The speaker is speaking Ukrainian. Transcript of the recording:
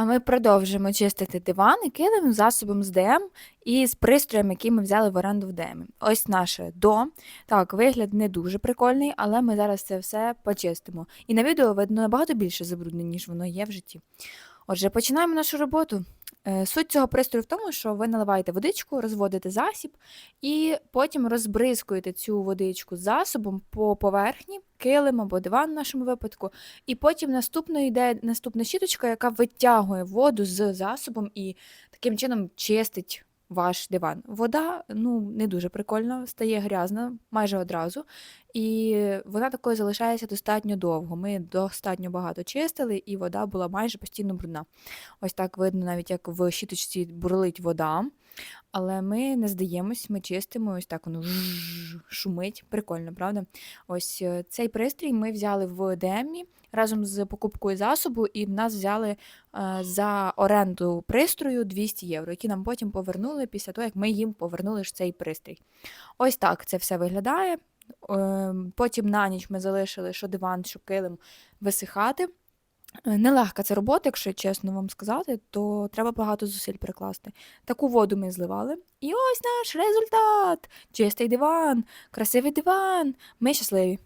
А ми продовжуємо чистити диван і килим засобом з ДМ і з пристроєм, який ми взяли в оренду в ДМ. Ось наше до. Так, вигляд не дуже прикольний, але ми зараз це все почистимо. І на відео видно набагато більше забруднень, ніж воно є в житті. Отже, починаємо нашу роботу. Е, Суть цього пристрою в тому, що ви наливаєте водичку, розводите засіб, і потім розбризкуєте цю водичку засобом по поверхні, килим або диван в нашому випадку. І потім наступно йде наступна щіточка, яка витягує воду з засобом і таким чином чистить ваш диван. Вода ну, не дуже прикольно, стає грязна майже одразу. І вона такою залишається достатньо довго. Ми достатньо багато чистили, і вода була майже постійно брудна. Ось так видно, навіть як в щіточці бурлить вода. Але ми не здаємось, ми чистимо, ось так воно шумить. Прикольно, правда? Ось е, цей пристрій ми взяли в ДМі разом з покупкою засобу, і в нас взяли е, за оренду пристрою 200 євро, які нам потім повернули після того, як ми їм повернули ж цей пристрій. Ось так це все виглядає. Е, Потім на ніч ми залишили, що диван, що килим висихати. Е, Нелегка це робота, якщо чесно вам сказати, то треба багато зусиль прикласти. Таку воду ми зливали. І ось наш результат! Чистий диван, красивий диван. Ми щасливі.